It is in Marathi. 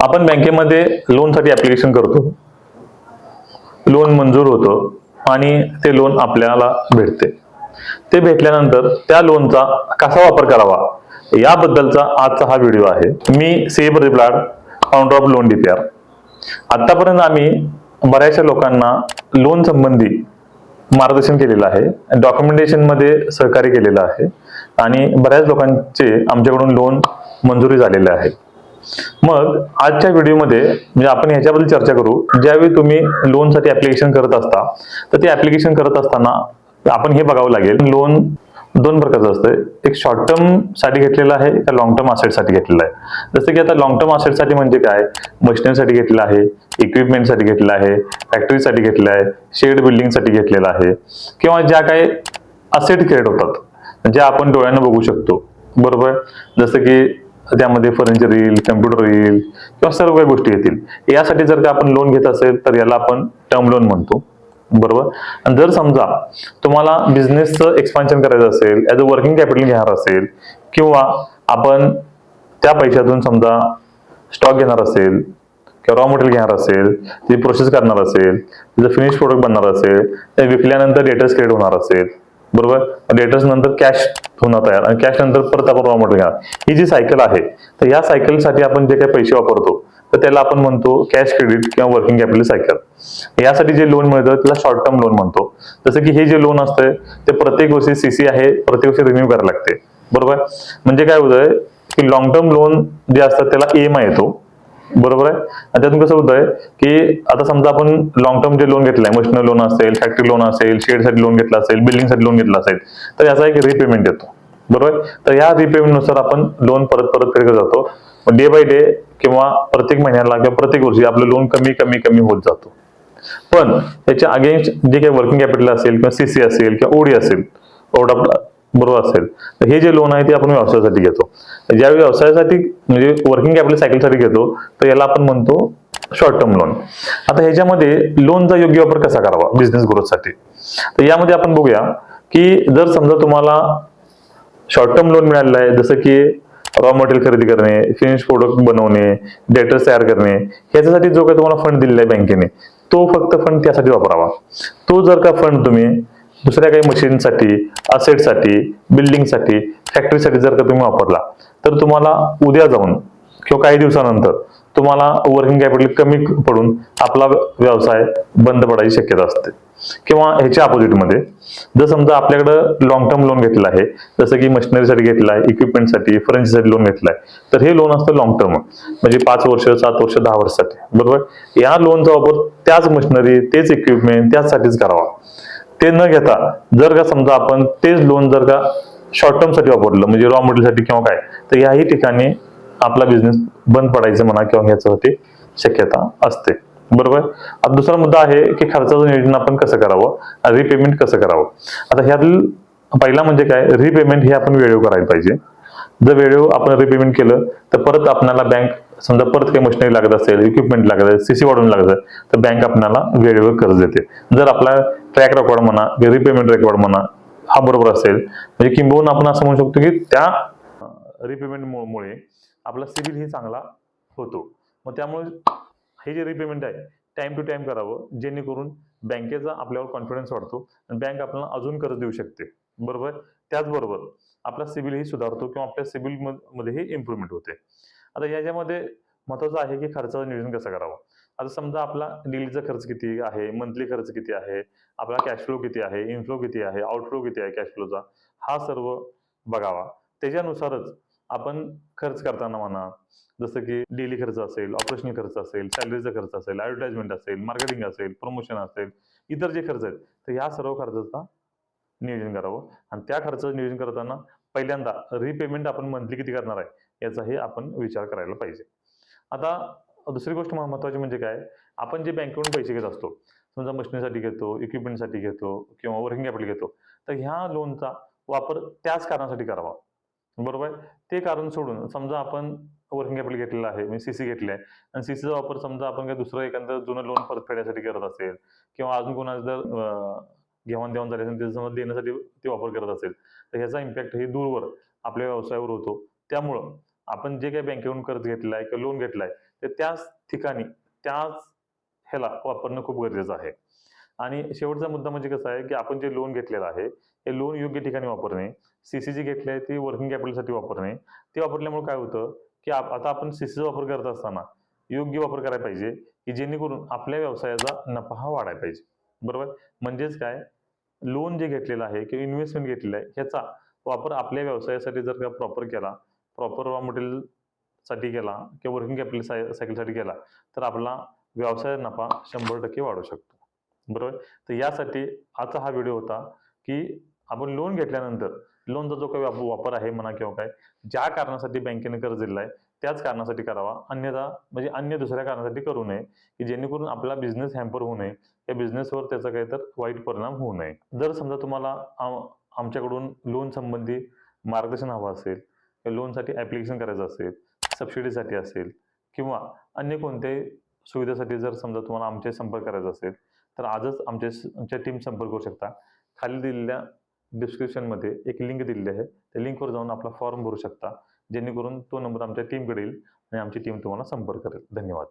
आपण बँकेमध्ये लोनसाठी ऍप्लिकेशन करतो. लोन मंजूर होतं आणि ते लोन आपल्याला भेटते. ते भेटल्यानंतर त्या लोनचा कसा वापर करावा? याबद्दलचा आजचा हा व्हिडिओ आहे. मी सेब रिब्लाड फाउंडर ऑफ लोन डीपीआर आतापर्यंत आम्ही बऱ्याचशा लोकांना लोन संबंधी मार्गदर्शन केलेलं आहे. डॉक्युमेंटेशनमध्ये सहकार्य केलेलं आहे. आणि बऱ्याच लोकांचे आमच्याकडून लोन मंजुरी झालेले आहे. मग आजच्या व्हिडिओमध्ये म्हणजे आपण ह्याच्याबद्दल चर्चा करू. ज्यावेळी तुम्ही लोनसाठी ऍप्लिकेशन करत असता तर ते ऍप्लिकेशन करत असताना आपण हे बघावं लागेल. लोन दोन प्रकारचं असतं एक शॉर्ट टर्मसाठी घेतलेलं आहे एका लॉंग टर्मसाठी घेतलेलं आहे. जसं की आता लॉंग टर्मसाठी म्हणजे काय? मशिनरीसाठी घेतलेलं आहे इक्विपमेंटसाठी घेतलेलं आहे फॅक्टरीसाठी घेतलेलं आहे शेड बिल्डिंगसाठी घेतलेलं आहे. किंवा ज्या काही असेट क्रिएट होतात ज्या आपण डोळ्यानं बघू शकतो. बरोबर? जसं की त्यामध्ये फर्निचर येईल कम्प्युटर येईल किंवा सर्व काही गोष्टी येतील. यासाठी जर का आपण लोन घेत असेल तर याला आपण टर्म लोन म्हणतो. बरोबर? आणि जर समजा तुम्हाला बिझनेसचं एक्सपान्शन करायचं असेल ॲज अ वर्किंग कॅपिटल घेणार असेल किंवा आपण त्या पैशातून समजा स्टॉक घेणार असेल किंवा रॉ मटेरियल घेणार असेल ती प्रोसेस करणार असेल तिचं फिनिश प्रोडक्ट बनणार असेल ते विकल्यानंतर डेटर्स क्रिएट होणार असेल. बरोबर? डेटर्स नंतर कॅश होणार तयार. आणि कॅश नंतर परत आपण रॉ मटेरियल घेणार. ही जी सायकल आहे तर या सायकलसाठी आपण जे काही पैसे वापरतो तर त्याला आपण म्हणतो कॅश क्रेडिट किंवा वर्किंग कॅपिटल सायकल यासाठी जे लोन मिळतं त्याला शॉर्ट टर्म लोन म्हणतो. जसं की हे जे लोन असतं ते प्रत्येक वर्षी सीसी आहे प्रत्येक वर्षी रिन्यू करायला लागते. बरोबर? म्हणजे काय होतंय की लॉंग टर्म लोन जे असतात त्याला ईएमआय येतो. बरोबर आहे? आणि त्यातून कसं होतंय की आता समजा आपण लॉंग टर्म जे लोन घेतलंय मशिनरी लोन असेल फॅक्टरी लोन असेल शेडसाठी लोन घेतलं असेल बिल्डिंगसाठी लोन घेतलं असेल तर याचा एक रिपेमेंट येतो. बरोबर तर या रिपेमेंटनुसार आपण लोन परत परत फेड करत जातो. डे बाय डे किंवा प्रत्येक महिन्याला किंवा प्रत्येक वर्षी आपलं लोन कमी कमी कमी होत जातो. पण त्याच्या अगेन्स्ट जे काही वर्किंग कॅपिटल असेल किंवा सीसी असेल किंवा ओडी असेल ओढ बरोबर असेल. तर हे जे लोन आहे ते आपण व्यवसायासाठी घेतो. ज्यावेळी व्यवसायासाठी म्हणजे वर्किंग कॅपिटल सायकलसाठी घेतो तर याला आपण म्हणतो शॉर्ट टर्म लोन आता ह्याच्यामध्ये लोनचा योग्य वापर कसा करावा? बिझनेस ग्रोथसाठी तर यामध्ये आपण बघूया की जर समजा तुम्हाला शॉर्ट टर्म लोन मिळालेलं आहे जसं की रॉ मटेरियल खरेदी करणे फिनिश प्रोडक्ट बनवणे डेटर्स तयार करणे ह्याच्यासाठी जो काही तुम्हाला फंड दिलेला आहे बँकेने तो फक्त फंड त्यासाठी वापरावा. तो जर का फंड तुम्ही दुसऱ्या काही मशीनसाठी असेटसाठी बिल्डिंगसाठी फॅक्टरीसाठी जर का तुम्ही वापरला तर तुम्हाला उद्या जाऊन किंवा काही दिवसानंतर तुम्हाला वर्किंग कॅपिटल कमी पडून आपला व्यवसाय बंद पडायची शक्यता असते. किंवा ह्याच्या अपोजिटमध्ये जर समजा आपल्याकडं लॉंग टर्म लोन घेतलं आहे जसं की मशिनरीसाठी घेतलं आहे इक्विपमेंटसाठी फर्निचरसाठी लोन घेतलं आहे तर हे लोन असतं लॉंग टर्म म्हणजे पाच वर्ष सात वर्ष दहा वर्षासाठी. बरोबर? या लोनचा वापर त्याच मशिनरी तेच इक्विपमेंट त्याचसाठीच करावा. ते न घेता जर का समजा आपण तेच लोन जर का शॉर्ट टर्मसाठी वापरलं म्हणजे रॉ मटेरियलसाठी किंवा काय तर याही ठिकाणी आपला बिझनेस बंद पडायचं म्हणा किंवा ह्याच्यासाठी शक्यता असते. बरोबर? आता दुसरा मुद्दा आहे की खर्चाचं नियोजन आपण कसं करावं? रिपेमेंट कसं करावं? आता ह्यातील पहिला म्हणजे काय? रिपेमेंट हे आपण वेळेवर करायला पाहिजे. जर वेळेवर आपण रिपेमेंट केलं तर परत आपल्याला बँक समजा परत काही मशिनरी लागत असेल इक्विपमेंट लागत असेल सीसी वाढून लागत असेल तर बँक आपल्याला वेळेवर कर्ज देते. जर आपला ट्रॅक रेकॉर्ड म्हणा रिपेमेंट रेकॉर्ड म्हणा हा बरोबर असेल. म्हणजे किंबहुन आपण असं म्हणू शकतो की त्या रिपेमेंट मुळे आपला सिबिल ही चांगला होतो. मग त्यामुळे हे जे रिपेमेंट आहे टाइम टू टाइम करावं जेणेकरून बँकेचा आपल्यावर कॉन्फिडन्स वाढतो आणि बँक आपल्याला अजून कर्ज देऊ शकते. बरोबर? त्याचबरोबर आपला सिबिल ही सुधारतो किंवा आपल्या सिबिलमध्ये इम्प्रूव्हमेंट होते. आता याच्यामध्ये महत्वाचं आहे की खर्चाचं नियोजन कसं करावं? आता समजा आपला डेलीचा खर्च किती आहे? मंथली खर्च किती आहे? आपला कॅश फ्लो किती आहे? इनफ्लो किती आहे? आउटफ्लो किती आहे कॅश फ्लोचा हा सर्व बघावा. त्याच्यानुसारच आपण खर्च करताना म्हणा जसं की डेली खर्च असेल ऑपरेशनल खर्च असेल सॅलरीचा खर्च असेल ऍडव्हर्टाइजमेंट असेल मार्केटिंग असेल प्रमोशन असेल इतर जे खर्च आहेत तर या सर्व खर्चाचा नियोजन करावं. आणि त्या खर्चाचं नियोजन करताना पहिल्यांदा रिपेमेंट आपण मंथली किती करणार आहे याचाही आपण विचार करायला पाहिजे. आता दुसरी गोष्ट महत्त्वाची म्हणजे काय? आपण जे बँकेकडून पैसे घेत असतो समजा मशिनरीसाठी घेतो इक्विपमेंटसाठी घेतो किंवा वर्किंग कॅपिटल घेतो तर ह्या लोनचा वापर त्याच कारणासाठी करावा. बरोबर ते कारण सोडून समजा आपण वर्किंग कॅपिटल घेतलेलं आहे म्हणजे सीसी घेतली आहे आणि सीसीचा वापर समजा आपण काही दुसरं एखादं जुनं लोन परत फेडण्यासाठी करत असेल किंवा अजून कोणाचं जर घेवाण देवाण झाली असेल त्याचं समजा देण्यासाठी ते वापर करत असेल तर ह्याचा इम्पॅक्ट हे दूरवर आपल्या व्यवसायावर होतो. त्यामुळं आपण जे काही बँकेकडून कर्ज घेतलेलं आहे किंवा लोन घेतलं आहे ते त्याच ठिकाणी त्याच ह्याला वापरणं खूप गरजेचं आहे. आणि शेवटचा मुद्दा म्हणजे कसं आहे की आपण जे लोन घेतलेलं आहे हे लोन योग्य ठिकाणी वापरणे सीसीजी घेतली आहे ती वर्किंग कॅपिटलसाठी वापरणे ते वापरल्यामुळे काय होतं की आप- आता आपण सीसीचा वापर करत असताना योग्य वापर करायला पाहिजे की जेणेकरून आपल्या व्यवसायाचा नफा हा वाढायला पाहिजे. बरोबर? म्हणजेच काय? लोन जे घेतलेलं आहे किंवा इन्व्हेस्टमेंट घेतलेलं आहे ह्याचा वापर आपल्या व्यवसायासाठी जर का प्रॉपर केला प्रॉपर रॉ मटेरियलसाठी केला किंवा वर्किंग कॅपिटल साय सायकलसाठी केला तर आपला व्यवसाय नफा शंभर टक्के वाढू शकतो. बरोबर? तर यासाठी आजचा हा व्हिडिओ होता की आपण लोन घेतल्यानंतर लोनचा जो काही वाप- वापर आहे म्हणा किंवा काय ज्या कारणासाठी बँकेने कर्ज दिला आहे त्याच कारणासाठी करावा. अन्यथा म्हणजे अन्य दुसऱ्या कारणासाठी करू नये की जेणेकरून आपला बिझनेस हॅम्पर होऊ नये या बिझनेसवर त्याचा काही तर वाईट परिणाम होऊ नये. जर समजा तुम्हाला आमच्याकडून लोन संबंधी मार्गदर्शन हवं असेल लोनसाठी ॲप्लिकेशन करायचं असेल सबसिडीसाठी असेल किंवा अन्य कोणत्याही सुविधेसाठी जर समजा तुम्हाला आमचे संपर्क करायचा असेल तर आजच आमच्या आमच्या टीम संपर्क करू शकता. खाली दिलेल्या डिस्क्रिप्शनमध्ये एक लिंक दिलेली आहे. त्या लिंकवर जाऊन आपला फॉर्म भरू शकता. जेणेकरून तो नंबर आमच्या टीमकडे येईल आणि आमची टीम तुम्हाला संपर्क करेल. धन्यवाद.